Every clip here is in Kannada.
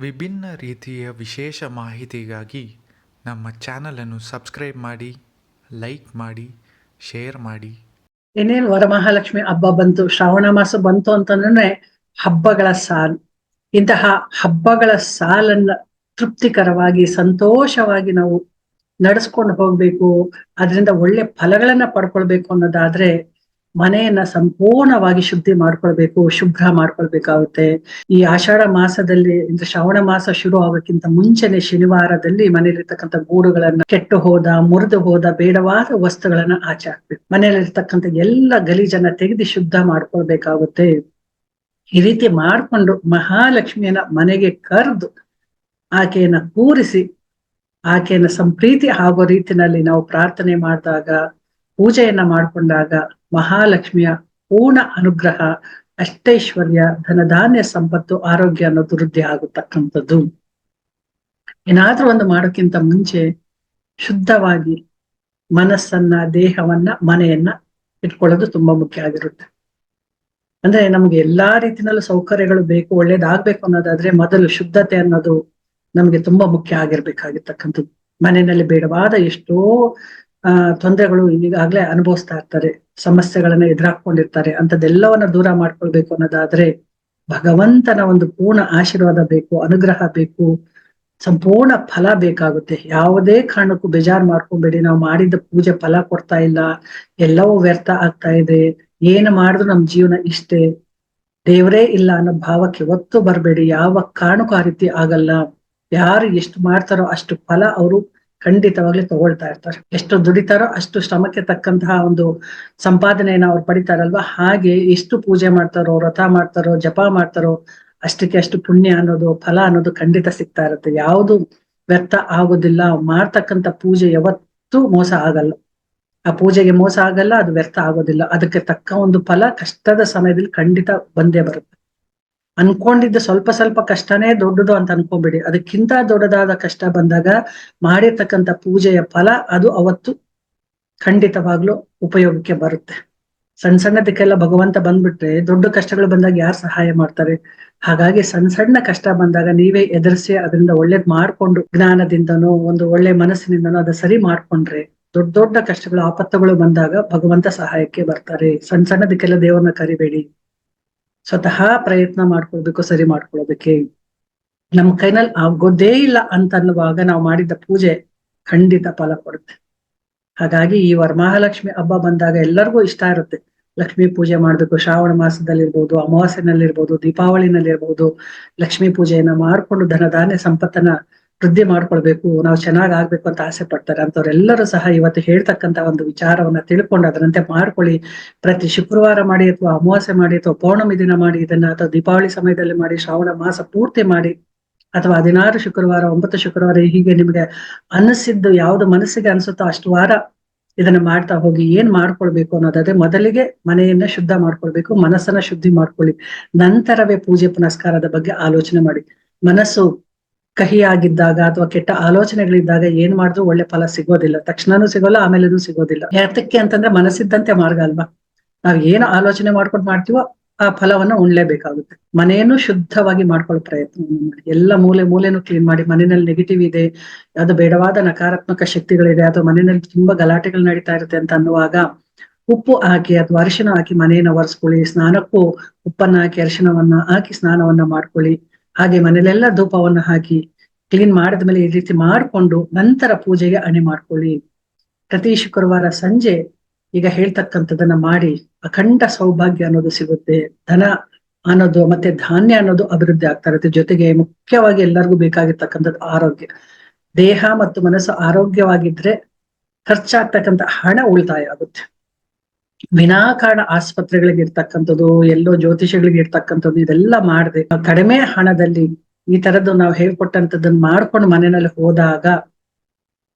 ವಿಭಿನ್ನ ರೀತಿಯ ವಿಶೇಷ ಮಾಹಿತಿಗಾಗಿ ನಮ್ಮ ಚಾನಲನ್ನು ಸಬ್ಸ್ಕ್ರೈಬ್ ಮಾಡಿ, ಲೈಕ್ ಮಾಡಿ, ಶೇರ್ ಮಾಡಿ. ಇನ್ನೇನು ವರಮಹಾಲಕ್ಷ್ಮಿ ಹಬ್ಬ ಬಂತು, ಶ್ರಾವಣ ಮಾಸ ಬಂತು ಅಂತಂದ್ರೆ ಹಬ್ಬಗಳ ಸಾಲು. ಇಂತಹ ಹಬ್ಬಗಳ ಸಾಲನ್ನ ತೃಪ್ತಿಕರವಾಗಿ, ಸಂತೋಷವಾಗಿ ನಾವು ನಡೆಸ್ಕೊಂಡು ಹೋಗ್ಬೇಕು, ಅದರಿಂದ ಒಳ್ಳೆ ಫಲಗಳನ್ನ ಪಡ್ಕೊಳ್ಬೇಕು ಅನ್ನೋದಾದ್ರೆ ಮನೆಯನ್ನ ಸಂಪೂರ್ಣವಾಗಿ ಶುದ್ಧಿ ಮಾಡ್ಕೊಳ್ಬೇಕು, ಶುಭ್ರ ಮಾಡ್ಕೊಳ್ಬೇಕಾಗುತ್ತೆ. ಈ ಆಷಾಢ ಮಾಸದಲ್ಲಿ ಅಂದ್ರೆ ಶ್ರಾವಣ ಮಾಸ ಶುರು ಆಗೋಕ್ಕಿಂತ ಮುಂಚೆನೆ ಶನಿವಾರದಲ್ಲಿ ಮನೆಯಲ್ಲಿರ್ತಕ್ಕಂಥ ಗೂಡುಗಳನ್ನ ಕೆಟ್ಟು ಹೋದ, ಮುರಿದು ಹೋದ ಬೇಡವಾದ ವಸ್ತುಗಳನ್ನ ಆಚೆ ಹಾಕ್ಬೇಕು. ಮನೆಯಲ್ಲಿರ್ತಕ್ಕಂಥ ಎಲ್ಲ ಗಲೀಜನ್ನ ತೆಗೆದು ಶುದ್ಧ ಮಾಡ್ಕೊಳ್ಬೇಕಾಗುತ್ತೆ. ಈ ರೀತಿ ಮಾಡ್ಕೊಂಡು ಮಹಾಲಕ್ಷ್ಮಿಯನ್ನ ಮನೆಗೆ ಕರೆದು ಆಕೆಯನ್ನ ಕೂರಿಸಿ, ಆಕೆಯನ್ನ ಸಂಪ್ರೀತಿ ಆಗೋ ರೀತಿನಲ್ಲಿ ನಾವು ಪ್ರಾರ್ಥನೆ ಮಾಡಿದಾಗ ಪೂಜೆಯನ್ನ ಮಾಡಿಕೊಂಡಾಗ ಮಹಾಲಕ್ಷ್ಮಿಯ ಪೂರ್ಣ ಅನುಗ್ರಹ, ಅಷ್ಟೈಶ್ವರ್ಯ, ಧನಧಾನ್ಯ ಸಂಪತ್ತು, ಆರೋಗ್ಯ ಅನ್ನೋದು ವೃದ್ಧಿ ಆಗತಕ್ಕಂಥದ್ದು. ಏನಾದ್ರೂ ಒಂದು ಮಾಡೋಕ್ಕಿಂತ ಮುಂಚೆ ಶುದ್ಧವಾಗಿ ಮನಸ್ಸನ್ನ, ದೇಹವನ್ನ, ಮನೆಯನ್ನ ಇಟ್ಕೊಳ್ಳೋದು ತುಂಬಾ ಮುಖ್ಯ ಆಗಿರುತ್ತೆ. ಅಂದ್ರೆ ನಮ್ಗೆ ಎಲ್ಲಾ ರೀತಿನಲ್ಲೂ ಸೌಕರ್ಯಗಳು ಬೇಕು, ಒಳ್ಳೇದಾಗ್ಬೇಕು ಅನ್ನೋದಾದ್ರೆ ಮೊದಲು ಶುದ್ಧತೆ ಅನ್ನೋದು ನಮ್ಗೆ ತುಂಬಾ ಮುಖ್ಯ ಆಗಿರ್ಬೇಕಾಗಿರ್ತಕ್ಕಂಥದ್ದು. ಮನೆಯಲ್ಲಿ ಬೇಡವಾದ ಎಷ್ಟೋ ಆ, ತೊಂದರೆಗಳು ಈಗಾಗ್ಲೇ ಅನುಭವಿಸ್ತಾ ಇರ್ತಾರೆ ಸಮಸ್ಯೆಗಳನ್ನ ಎದುರಾಕೊಂಡಿರ್ತಾರೆ ಅಂತದೆಲ್ಲವನ್ನ ದೂರ ಮಾಡ್ಕೊಳ್ಬೇಕು ಅನ್ನೋದಾದ್ರೆ ಭಗವಂತನ ಒಂದು ಪೂರ್ಣ ಆಶೀರ್ವಾದ ಬೇಕು, ಅನುಗ್ರಹ ಬೇಕು, ಸಂಪೂರ್ಣ ಫಲ ಬೇಕಾಗುತ್ತೆ. ಯಾವುದೇ ಕಾರಣಕ್ಕೂ ಬೇಜಾರ್ ಮಾಡ್ಕೊಬೇಡಿ. ನಾವು ಮಾಡಿದ ಪೂಜೆ ಫಲ ಕೊಡ್ತಾ ಇಲ್ಲ. ಎಲ್ಲವೂ ವ್ಯರ್ಥ ಆಗ್ತಾ ಇದೆ. ಏನು ಮಾಡಿದ್ರು ನಮ್ ಜೀವನ ಇಷ್ಟೇ. ದೇವರೇ ಇಲ್ಲ ಅನ್ನೋ ಭಾವಕ್ಕೆ ಒತ್ತು ಬರಬೇಡಿ. ಯಾವ ಕಾರಣಕ್ಕೂ ಆ ರೀತಿ ಆಗಲ್ಲ. ಯಾರು ಎಷ್ಟು ಮಾಡ್ತಾರೋ ಅಷ್ಟು ಫಲ ಅವರು ಖಂಡಿತವಾಗ್ಲೂ ತಗೊಳ್ತಾ ಇರ್ತಾರೆ. ಎಷ್ಟು ದುಡಿತಾರೋ ಅಷ್ಟು ಶ್ರಮಕ್ಕೆ ತಕ್ಕಂತಹ ಒಂದು ಸಂಪಾದನೆಯನ್ನ ಅವ್ರು ಪಡಿತಾರಲ್ವಾ? ಹಾಗೆ ಎಷ್ಟು ಪೂಜೆ ಮಾಡ್ತಾರೋ, ವ್ರತ ಮಾಡ್ತಾರೋ, ಜಪ ಮಾಡ್ತಾರೋ, ಅಷ್ಟಕ್ಕೆ ಅಷ್ಟು ಪುಣ್ಯ ಅನ್ನೋದು, ಫಲ ಅನ್ನೋದು ಖಂಡಿತ ಸಿಗ್ತಾ ಇರುತ್ತೆ. ಯಾವುದು ವ್ಯರ್ಥ ಆಗೋದಿಲ್ಲ. ಮಾಡ್ತಕ್ಕಂತ ಪೂಜೆ ಯಾವತ್ತೂ ಮೋಸ ಆಗಲ್ಲ. ಆ ಪೂಜೆಗೆ ಮೋಸ ಆಗಲ್ಲ, ಅದು ವ್ಯರ್ಥ ಆಗೋದಿಲ್ಲ. ಅದಕ್ಕೆ ತಕ್ಕ ಒಂದು ಫಲ ಕಷ್ಟದ ಸಮಯದಲ್ಲಿ ಖಂಡಿತ ಬಂದೇ ಬರುತ್ತೆ. ಅನ್ಕೊಂಡಿದ್ದ ಸ್ವಲ್ಪ ಸ್ವಲ್ಪ ಕಷ್ಟನೇ ದೊಡ್ಡದು ಅಂತ ಅನ್ಕೊಂಬಿಡಿ. ಅದಕ್ಕಿಂತ ದೊಡ್ಡದಾದ ಕಷ್ಟ ಬಂದಾಗ ಮಾಡಿರ್ತಕ್ಕಂಥ ಪೂಜೆಯ ಫಲ ಅದು ಅವತ್ತು ಖಂಡಿತವಾಗ್ಲೂ ಉಪಯೋಗಕ್ಕೆ ಬರುತ್ತೆ. ಸಣ್ಣ ಸಣ್ಣದಕ್ಕೆಲ್ಲ ಭಗವಂತ ಬಂದ್ಬಿಟ್ರೆ ದೊಡ್ಡ ಕಷ್ಟಗಳು ಬಂದಾಗ ಯಾರು ಸಹಾಯ ಮಾಡ್ತಾರೆ? ಹಾಗಾಗಿ ಸಣ್ಣ ಸಣ್ಣ ಕಷ್ಟ ಬಂದಾಗ ನೀವೇ ಎದುರಿಸಿ ಅದರಿಂದ ಒಳ್ಳೇದ್ ಮಾಡ್ಕೊಂಡು ಜ್ಞಾನದಿಂದನೋ ಒಂದು ಒಳ್ಳೆ ಮನಸ್ಸಿನಿಂದನೋ ಅದ ಸರಿ ಮಾಡ್ಕೊಂಡ್ರೆ ದೊಡ್ಡ ದೊಡ್ಡ ಕಷ್ಟಗಳು, ಆಪತ್ತುಗಳು ಬಂದಾಗ ಭಗವಂತ ಸಹಾಯಕ್ಕೆ ಬರ್ತಾರೆ. ಸಣ್ಣ ಸಣ್ಣದಕ್ಕೆಲ್ಲ ದೇವರನ್ನ ಕರಿಬೇಡಿ. ಸ್ವತಃ ಪ್ರಯತ್ನ ಮಾಡ್ಕೊಳ್ಬೇಕು, ಸರಿ ಮಾಡ್ಕೊಳ್ಳೋದಕ್ಕೆ ನಮ್ ಕೈನಲ್ಲಿ ಆಗೋದೇ ಇಲ್ಲ ಅಂತ ಅನ್ನುವಾಗ ನಾವು ಮಾಡಿದ್ದ ಪೂಜೆ ಖಂಡಿತ ಫಲ ಕೊಡುತ್ತೆ. ಹಾಗಾಗಿ ಈ ವರಮಹಾಲಕ್ಷ್ಮಿ ಹಬ್ಬ ಬಂದಾಗ ಎಲ್ಲರಿಗೂ ಇಷ್ಟ ಇರುತ್ತೆ. ಲಕ್ಷ್ಮೀ ಪೂಜೆ ಮಾಡ್ಬೇಕು, ಶ್ರಾವಣ ಮಾಸದಲ್ಲಿರ್ಬೋದು, ಅಮಾವಾಸ್ಯನಲ್ಲಿರ್ಬೋದು, ದೀಪಾವಳಿನಲ್ಲಿರ್ಬೋದು, ಲಕ್ಷ್ಮೀ ಪೂಜೆಯನ್ನ ಮಾಡ್ಕೊಂಡು ಧನಧಾನ್ಯ ಸಂಪತ್ತನ್ನ ವೃದ್ಧಿ ಮಾಡ್ಕೊಳ್ಬೇಕು, ನಾವು ಚೆನ್ನಾಗ್ ಆಗ್ಬೇಕು ಅಂತ ಆಸೆ ಪಡ್ತಾರೆ ಅಂತವ್ರೆಲ್ಲರೂ ಸಹ ಇವತ್ತು ಹೇಳ್ತಕ್ಕಂತ ಒಂದು ವಿಚಾರವನ್ನ ತಿಳ್ಕೊಂಡು ಅದರಂತೆ ಮಾಡ್ಕೊಳ್ಳಿ. ಪ್ರತಿ ಶುಕ್ರವಾರ ಮಾಡಿ ಅಥವಾ ಅಮಾವಾಸ್ಯೆ ಮಾಡಿ ಅಥವಾ ಪೌರ್ಣಮಿ ದಿನ ಮಾಡಿ, ಇದನ್ನ ಅಥವಾ ದೀಪಾವಳಿ ಸಮಯದಲ್ಲಿ ಮಾಡಿ, ಶ್ರಾವಣ ಮಾಸ ಪೂರ್ತಿ ಮಾಡಿ, ಅಥವಾ ಹದಿನಾರು ಶುಕ್ರವಾರ, ಒಂಬತ್ತು ಶುಕ್ರವಾರ ಹೀಗೆ ನಿಮ್ಗೆ ಅನಿಸಿದ್ದು ಯಾವ್ದು ಮನಸ್ಸಿಗೆ ಅನ್ಸುತ್ತೋ ಅಷ್ಟು ವಾರ ಇದನ್ನ ಮಾಡ್ತಾ ಹೋಗಿ ಏನ್ ಮಾಡ್ಕೊಳ್ಬೇಕು ಅನ್ನೋದಾದ್ರೆ ಮೊದಲಿಗೆ ಮನೆಯನ್ನ ಶುದ್ಧ ಮಾಡ್ಕೊಳ್ಬೇಕು, ಮನಸ್ಸನ್ನ ಶುದ್ಧಿ ಮಾಡ್ಕೊಳ್ಳಿ. ನಂತರವೇ ಪೂಜೆ ಪುನಸ್ಕಾರದ ಬಗ್ಗೆ ಆಲೋಚನೆ ಮಾಡಿ. ಮನಸ್ಸು ಕಹಿಯಾಗಿದ್ದಾಗ ಅಥವಾ ಕೆಟ್ಟ ಆಲೋಚನೆಗಳಿದ್ದಾಗ ಏನ್ ಮಾಡಿದ್ರು ಒಳ್ಳೆ ಫಲ ಸಿಗೋದಿಲ್ಲ. ತಕ್ಷಣನೂ ಸಿಗೋಲ್ಲ ಆಮೇಲೆನೂ ಸಿಗೋದಿಲ್ಲ. ಯಾತಕ್ಕೆ ಅಂತಂದ್ರೆ ಮನಸ್ಸಿದ್ದಂತೆ ಮಾರ್ಗ ಅಲ್ವಾ? ನಾವ್ ಏನು ಆಲೋಚನೆ ಮಾಡ್ಕೊಂಡು ಮಾಡ್ತೀವೋ ಆ ಫಲವನ್ನ ಉಣ್ಲೇಬೇಕಾಗುತ್ತೆ. ಮನೆಯನ್ನು ಶುದ್ಧವಾಗಿ ಮಾಡ್ಕೊಳ್ಳೋ ಪ್ರಯತ್ನ ಮಾಡಿ. ಎಲ್ಲ ಮೂಲೆ ಮೂಲೆನೂ ಕ್ಲೀನ್ ಮಾಡಿ ಮನೆಯಲ್ಲಿ ನೆಗೆಟಿವ್ ಇದೆ, ಅದು ಬೇಡವಾದ ನಕಾರಾತ್ಮಕ ಶಕ್ತಿಗಳಿದೆ, ಅಥವಾ ಮನೆಯಲ್ಲಿ ತುಂಬಾ ಗಲಾಟೆಗಳು ನಡೀತಾ ಇರುತ್ತೆ ಅಂತ ಅನ್ನುವಾಗ ಉಪ್ಪು ಹಾಕಿ ಅಥವಾ ಅರಿಶಿನ ಹಾಕಿ ಮನೆಯನ್ನ ಒರೆಸ್ಕೊಳ್ಳಿ, ಸ್ನಾನಕ್ಕೂ ಉಪ್ಪನ್ನ ಹಾಕಿ ಅರಿಶಿನವನ್ನ ಹಾಕಿ ಸ್ನಾನವನ್ನ ಮಾಡ್ಕೊಳ್ಳಿ. ಹಾಗೆ ಮನೇಲೆಲ್ಲ ಧೂಪವನ್ನು ಹಾಕಿ ಕ್ಲೀನ್ ಮಾಡಿದ್ಮೇಲೆ ಈ ರೀತಿ ಮಾಡಿಕೊಂಡು ನಂತರ ಪೂಜೆಗೆ ಅಣೆ ಮಾಡ್ಕೊಳ್ಳಿ. ಪ್ರತಿ ಶುಕ್ರವಾರ ಸಂಜೆ ಈಗ ಹೇಳ್ತಕ್ಕಂಥದ್ದನ್ನ ಮಾಡಿ ಅಖಂಡ ಸೌಭಾಗ್ಯ ಅನ್ನೋದು ಸಿಗುತ್ತೆ. ಧನ ಅನ್ನೋದು ಮತ್ತೆ ಧಾನ್ಯ ಅನ್ನೋದು ಅಭಿವೃದ್ಧಿ ಆಗ್ತಾ ಇರುತ್ತೆ. ಜೊತೆಗೆ ಮುಖ್ಯವಾಗಿ ಎಲ್ಲರಿಗೂ ಬೇಕಾಗಿರ್ತಕ್ಕಂಥದ್ದು ಆರೋಗ್ಯ. ದೇಹ ಮತ್ತು ಮನಸ್ಸು ಆರೋಗ್ಯವಾಗಿದ್ರೆ ಖರ್ಚಾಗ್ತಕ್ಕಂಥ ಹಣ ಉಳಿತಾಯ ಆಗುತ್ತೆ. ವಿನಾಕಾರಣ ಆಸ್ಪತ್ರೆಗಳಿಗೆ ಇರ್ತಕ್ಕಂಥದ್ದು ಎಲ್ಲೋ ಜ್ಯೋತಿಷಗಳಿಗೆ ಇರ್ತಕ್ಕಂಥದ್ದು ಇದೆಲ್ಲ ಮಾಡದೆ. ಕಡಿಮೆ ಹಣದಲ್ಲಿ ಈ ತರದ್ದು ನಾವು ಹೇಳ್ಕೊಟ್ಟಂತದನ್ನ ಮಾಡ್ಕೊಂಡು ಮನೆಯಲ್ಲಿ ಹೋದಾಗ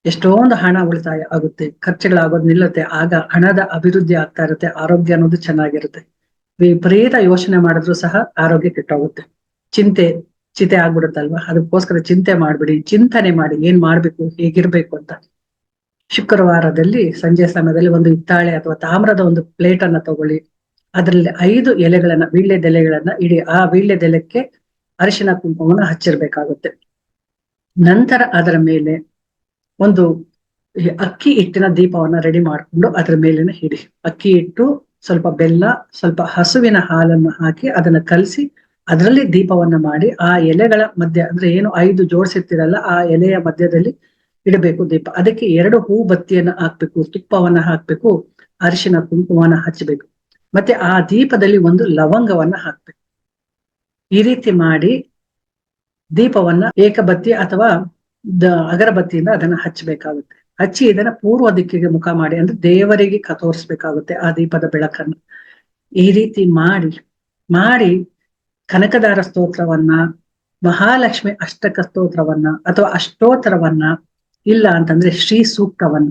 ಎಷ್ಟೊಂದು ಹಣ ಉಳಿತಾಯ ಆಗುತ್ತೆ. ಖರ್ಚುಗಳಾಗೋದು ನಿಲ್ಲುತ್ತೆ. ಆಗ ಹಣದ ಅಭಿವೃದ್ಧಿ ಆಗ್ತಾ ಇರುತ್ತೆ. ಆರೋಗ್ಯ ಅನ್ನೋದು ಚೆನ್ನಾಗಿರುತ್ತೆ. ವಿಪರೀತ ಯೋಚನೆ ಮಾಡಿದ್ರು ಸಹ ಆರೋಗ್ಯ ಕೆಟ್ಟೋಗುತ್ತೆ. ಚಿಂತೆ, ಚಿತೆ ಆಗ್ಬಿಡುತ್ತಲ್ವಾ? ಅದಕ್ಕೋಸ್ಕರ ಚಿಂತೆ ಮಾಡ್ಬಿಡಿ. ಚಿಂತನೆ ಮಾಡಿ. ಏನ್ ಮಾಡ್ಬೇಕು? ಹೇಗಿರ್ಬೇಕು ಅಂತ. ಶುಕ್ರವಾರದಲ್ಲಿ ಸಂಜೆ ಸಮಯದಲ್ಲಿ ಒಂದು ಹಿತ್ತಾಳೆ ಅಥವಾ ತಾಮ್ರದ ಒಂದು ಪ್ಲೇಟ್ ಅನ್ನ ತಗೊಳ್ಳಿ. ಅದರಲ್ಲಿ ಐದು ಎಲೆಗಳನ್ನ ವೀಳ್ಯದೆಲೆಗಳನ್ನ ಇಡಿ. ಆ ವೀಳ್ಯದೆಲೆಕ್ಕೆ ಅರಿಶಿನ ಕುಂಕುಮವನ್ನು ಹಚ್ಚಿರ್ಬೇಕಾಗುತ್ತೆ. ನಂತರ ಅದರ ಮೇಲೆ ಒಂದು ಅಕ್ಕಿ ಹಿಟ್ಟಿನ ದೀಪವನ್ನ ರೆಡಿ ಮಾಡಿಕೊಂಡು ಅದರ ಮೇಲಿನ ಹಿಡಿ ಅಕ್ಕಿ ಹಿಟ್ಟು, ಸ್ವಲ್ಪ ಬೆಲ್ಲ, ಸ್ವಲ್ಪ ಹಸುವಿನ ಹಾಲನ್ನು ಹಾಕಿ ಅದನ್ನ ಕಲಸಿ ಅದರಲ್ಲಿ ದೀಪವನ್ನ ಮಾಡಿ ಆ ಎಲೆಗಳ ಮಧ್ಯ, ಅಂದ್ರೆ ಏನು ಐದು ಜೋಡಿಸಿರ್ತಿರಲ್ಲ ಆ ಎಲೆಯ ಮಧ್ಯದಲ್ಲಿ ಇಡಬೇಕು ದೀಪ. ಅದಕ್ಕೆ ಎರಡು ಹೂ ಬತ್ತಿಯನ್ನ ಹಾಕ್ಬೇಕು, ತುಪ್ಪವನ್ನ ಹಾಕ್ಬೇಕು, ಅರಿಶಿನ ಕುಂಕುಮವನ್ನ ಹಚ್ಚಬೇಕು ಮತ್ತೆ ಆ ದೀಪದಲ್ಲಿ ಒಂದು ಲವಂಗವನ್ನ ಹಾಕ್ಬೇಕು. ಈ ರೀತಿ ಮಾಡಿ ದೀಪವನ್ನ ಏಕಬತ್ತಿ ಅಥವಾ ದ ಅಗರಬತ್ತಿಯಿಂದ ಅದನ್ನ ಹಚ್ಚಬೇಕಾಗುತ್ತೆ ಹಚ್ಚಿ ಇದನ್ನ ಪೂರ್ವ ದಿಕ್ಕಿಗೆ ಮುಖ ಮಾಡಿ, ಅಂದ್ರೆ ದೇವರಿಗೆ ಕತೋರಿಸ್ಬೇಕಾಗುತ್ತೆ ತೋರಿಸ್ಬೇಕಾಗುತ್ತೆ ಆ ದೀಪದ ಬೆಳಕನ್ನು. ಈ ರೀತಿ ಮಾಡಿ ಮಾಡಿ ಕನಕದಾರ ಸ್ತೋತ್ರವನ್ನ, ಮಹಾಲಕ್ಷ್ಮಿ ಅಷ್ಟಕ ಸ್ತೋತ್ರವನ್ನ ಅಥವಾ ಅಷ್ಟೋತ್ತರವನ್ನ ಇಲ್ಲ ಅಂತಂದ್ರೆ ಶ್ರೀ ಸೂಕ್ತವನ್ನ.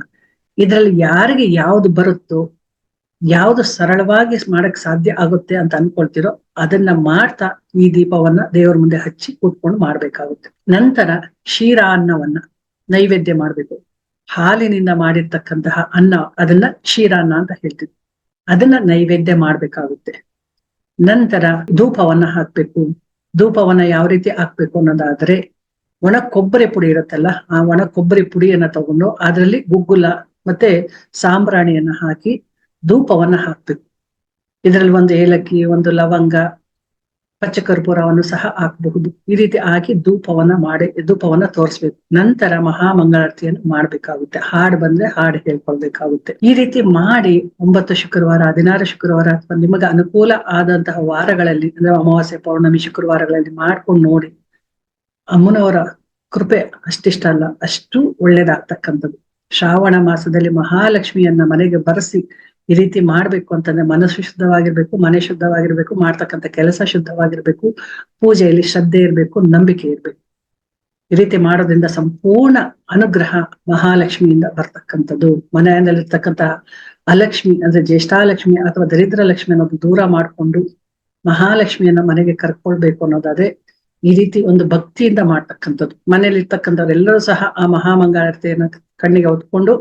ಇದರಲ್ಲಿ ಯಾರಿಗೆ ಯಾವ್ದು ಬರುತ್ತೋ, ಯಾವ್ದು ಸರಳವಾಗಿ ಮಾಡಕ್ ಸಾಧ್ಯ ಆಗುತ್ತೆ ಅಂತ ಅನ್ಕೊಳ್ತಿರೋ ಅದನ್ನ ಮಾಡ್ತಾ ಈ ದೀಪವನ್ನ ದೇವರ ಮುಂದೆ ಹಚ್ಚಿ ಕೂತ್ಕೊಂಡು ಮಾಡ್ಬೇಕಾಗುತ್ತೆ. ನಂತರ ಕ್ಷೀರ ಅನ್ನವನ್ನ ನೈವೇದ್ಯ ಮಾಡ್ಬೇಕು. ಹಾಲಿನಿಂದ ಮಾಡಿರ್ತಕ್ಕಂತಹ ಅನ್ನ, ಅದನ್ನ ಕ್ಷೀರಾನ್ನ ಅಂತ ಹೇಳ್ತೀವಿ. ಅದನ್ನ ನೈವೇದ್ಯ ಮಾಡ್ಬೇಕಾಗುತ್ತೆ. ನಂತರ ಧೂಪವನ್ನ ಹಾಕ್ಬೇಕು. ಧೂಪವನ್ನ ಯಾವ ರೀತಿ ಹಾಕ್ಬೇಕು ಅನ್ನೋದಾದ್ರೆ ಒಣ ಕೊಬ್ಬರಿ ಪುಡಿ ಇರುತ್ತಲ್ಲ, ಆ ಒಣ ಕೊಬ್ಬರಿ ಪುಡಿಯನ್ನ ತಗೊಂಡು ಅದರಲ್ಲಿ ಗುಗ್ಗುಲ ಮತ್ತೆ ಸಾಂಬ್ರಾಣಿಯನ್ನ ಹಾಕಿ ಧೂಪವನ್ನ ಹಾಕ್ಬೇಕು. ಇದರಲ್ಲಿ ಒಂದು ಏಲಕ್ಕಿ, ಒಂದು ಲವಂಗ ಪಚ್ಚ ಪಚ್ಚಕರ್ಪೂರವನ್ನು ಸಹ ಹಾಕಬಹುದು. ಈ ರೀತಿ ಹಾಕಿ ಧೂಪವನ್ನ ಮಾಡಿ, ಧೂಪವನ್ನ ತೋರಿಸ್ಬೇಕು. ನಂತರ ಮಹಾಮಂಗಳಾರತಿಯನ್ನು ಮಾಡ್ಬೇಕಾಗುತ್ತೆ. ಹಾಡು ಬಂದ್ರೆ ಹಾಡು ಹೇಳ್ಕೊಳ್ಬೇಕಾಗುತ್ತೆ. ಈ ರೀತಿ ಮಾಡಿ ಒಂಬತ್ತು ಶುಕ್ರವಾರ, ಹದಿನಾರು ಶುಕ್ರವಾರ ಅಥವಾ ನಿಮಗೆ ಅನುಕೂಲ ಆದಂತಹ ವಾರಗಳಲ್ಲಿ, ಅಂದ್ರೆ ಅಮಾವಾಸ್ಯ, ಪೌರ್ಣಮಿ ಶುಕ್ರವಾರಗಳಲ್ಲಿ ಮಾಡ್ಕೊಂಡು ನೋಡಿ. ಅಮ್ಮನವರ ಕೃಪೆ ಅಷ್ಟಿಷ್ಟ ಅಲ್ಲ, ಅಷ್ಟು ಒಳ್ಳೇದಾಗ್ತಕ್ಕಂಥದ್ದು. ಶ್ರಾವಣ ಮಾಸದಲ್ಲಿ ಮಹಾಲಕ್ಷ್ಮಿಯನ್ನ ಮನೆಗೆ ಬರೆಸಿ ಈ ರೀತಿ ಮಾಡ್ಬೇಕು ಅಂತಂದ್ರೆ ಮನಸ್ಸು ಶುದ್ಧವಾಗಿರ್ಬೇಕು, ಮನೆ ಶುದ್ಧವಾಗಿರ್ಬೇಕು, ಮಾಡ್ತಕ್ಕಂಥ ಕೆಲಸ ಶುದ್ಧವಾಗಿರ್ಬೇಕು, ಪೂಜೆಯಲ್ಲಿ ಶ್ರದ್ಧೆ ಇರ್ಬೇಕು, ನಂಬಿಕೆ ಇರ್ಬೇಕು. ಈ ರೀತಿ ಮಾಡೋದ್ರಿಂದ ಸಂಪೂರ್ಣ ಅನುಗ್ರಹ ಮಹಾಲಕ್ಷ್ಮಿಯಿಂದ ಬರ್ತಕ್ಕಂಥದ್ದು. ಮನೆಯಲ್ಲಿರ್ತಕ್ಕಂತಹ ಅಲಕ್ಷ್ಮಿ ಅಂದ್ರೆ ಜ್ಯೇಷ್ಠಾಲಕ್ಷ್ಮಿ ಅಥವಾ ದರಿದ್ರ ಲಕ್ಷ್ಮಿ ಅನ್ನೋದು ದೂರ ಮಾಡ್ಕೊಂಡು ಮಹಾಲಕ್ಷ್ಮಿಯನ್ನ ಮನೆಗೆ ಕರ್ಕೊಳ್ಬೇಕು ಅನ್ನೋದಾದ್ರೆ ಈ ರೀತಿ ಒಂದು ಭಕ್ತಿಯಿಂದ ಮಾಡ್ತಕ್ಕಂಥದ್ದು. ಮನೇಲಿ ಇರ್ತಕ್ಕಂಥವ್ರೆಲ್ಲರೂ ಸಹ ಆ ಮಹಾಮಂಗಳಾರತಿಯನ್ನ ಕಣ್ಣಿಗೆ ಹೊತ್ಕೊಂಡು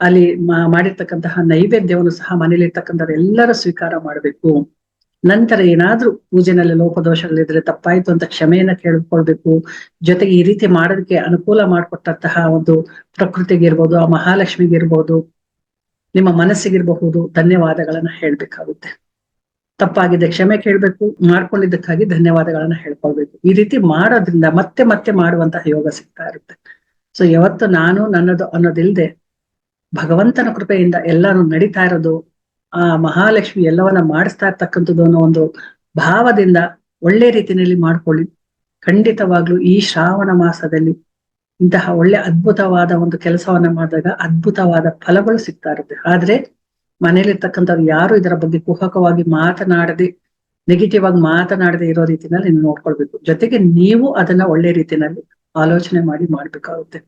ಅಲ್ಲಿ ಮಾಡಿರ್ತಕ್ಕಂತಹ ನೈವೇದ್ಯವನ್ನು ಸಹ ಮನೇಲಿ ಇರ್ತಕ್ಕಂಥವ್ರೆಲ್ಲರೂ ಸ್ವೀಕಾರ ಮಾಡಬೇಕು. ನಂತರ ಏನಾದ್ರೂ ಪೂಜೆನಲ್ಲಿ ಲೋಪದೋಷಗಳಿದ್ರೆ ತಪ್ಪಾಯ್ತು ಅಂತ ಕ್ಷಮೆಯನ್ನ ಕೇಳ್ಕೊಳ್ಬೇಕು ಜೊತೆಗೆ ಈ ರೀತಿ ಮಾಡೋದಕ್ಕೆ ಅನುಕೂಲ ಮಾಡಿಕೊಟ್ಟಂತಹ ಒಂದು ಪ್ರಕೃತಿಗಿರ್ಬೋದು ಆ ಮಹಾಲಕ್ಷ್ಮಿಗಿರ್ಬೋದು ನಿಮ್ಮ ಮನಸ್ಸಿಗಿರಬಹುದು ಧನ್ಯವಾದಗಳನ್ನ ಹೇಳ್ಬೇಕಾಗುತ್ತೆ. ತಪ್ಪಾಗಿದೆ, ಕ್ಷಮೆ ಕೇಳ್ಬೇಕು, ಮಾಡ್ಕೊಂಡಿದ್ದಕ್ಕಾಗಿ ಧನ್ಯವಾದಗಳನ್ನ ಹೇಳ್ಕೊಳ್ಬೇಕು. ಈ ರೀತಿ ಮಾಡೋದ್ರಿಂದ ಮತ್ತೆ ಮತ್ತೆ ಮಾಡುವಂತಹ ಯೋಗ ಸಿಗ್ತಾ ಇರುತ್ತೆ. ಸೊ ಯಾವತ್ತು ನಾನು ನನ್ನದು ಅನ್ನೋದಿಲ್ದೆ, ಭಗವಂತನ ಕೃಪೆಯಿಂದ ಎಲ್ಲಾನು ನಡೀತಾ ಇರೋದು, ಆ ಮಹಾಲಕ್ಷ್ಮಿ ಎಲ್ಲವನ್ನ ಮಾಡಿಸ್ತಾ ಇರ್ತಕ್ಕಂಥದ್ದು ಅನ್ನೋ ಒಂದು ಭಾವದಿಂದ ಒಳ್ಳೆ ರೀತಿಯಲ್ಲಿ ಮಾಡ್ಕೊಳ್ಳಿ. ಖಂಡಿತವಾಗ್ಲೂ ಈ ಶ್ರಾವಣ ಮಾಸದಲ್ಲಿ ಇಂತಹ ಒಳ್ಳೆ ಅದ್ಭುತವಾದ ಒಂದು ಕೆಲಸವನ್ನ ಮಾಡಿದಾಗ ಅದ್ಭುತವಾದ ಫಲಗಳು ಸಿಗ್ತಾ ಇರುತ್ತೆ. ಆದ್ರೆ ಮನೇಲಿರ್ತಕ್ಕಂಥವ್ರು ಯಾರು ಇದರ ಬಗ್ಗೆ ಕುಹಕವಾಗಿ ಮಾತನಾಡದೆ ನೆಗೆಟಿವ್ ಆಗಿ ಮಾತನಾಡದೆ ಇರೋ ರೀತಿನಲ್ಲಿ ನೀವು ನೋಡ್ಕೊಳ್ಬೇಕು. ಜೊತೆಗೆ ನೀವು ಅದನ್ನ ಒಳ್ಳೆ ರೀತಿನಲ್ಲಿ ಆಲೋಚನೆ ಮಾಡಿ ಮಾಡ್ಬೇಕಾಗುತ್ತೆ.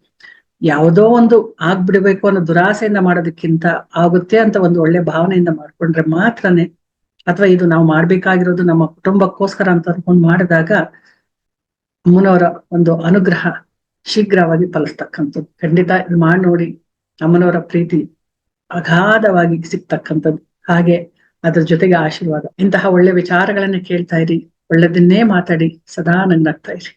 ಯಾವುದೋ ಒಂದು ಆಗ್ಬಿಡ್ಬೇಕು ಅನ್ನೋ ದುರಾಸೆಯಿಂದ ಮಾಡೋದಕ್ಕಿಂತ ಆಗುತ್ತೆ ಅಂತ ಒಂದು ಒಳ್ಳೆ ಭಾವನೆಯಿಂದ ಮಾಡ್ಕೊಂಡ್ರೆ ಮಾತ್ರನೇ ಅಥವಾ ಇದು ನಾವು ಮಾಡ್ಬೇಕಾಗಿರೋದು ನಮ್ಮ ಕುಟುಂಬಕ್ಕೋಸ್ಕರ ಅಂತ ಅನ್ಕೊಂಡು ಮಾಡಿದಾಗ ಅಮ್ಮನವರ ಒಂದು ಅನುಗ್ರಹ ಶೀಘ್ರವಾಗಿ ಫಲಿಸ್ತಕ್ಕಂಥದ್ದು. ಖಂಡಿತ ಇದು ಮಾಡಿ ನೋಡಿ ಅಮ್ಮನವರ ಪ್ರೀತಿ ಅಗಾಧವಾಗಿ ಸಿಗ್ತಕ್ಕಂಥದ್ದು. ಹಾಗೆ ಅದ್ರ ಜೊತೆಗೆ ಆಶೀರ್ವಾದ. ಇಂತಹ ಒಳ್ಳೆ ವಿಚಾರಗಳನ್ನ ಕೇಳ್ತಾ ಇರಿ. ಒಳ್ಳೆದನ್ನೇ ಮಾತಾಡಿ. ಸದಾ ನಗ್ನಾಗ್ತಾ ಇರಿ.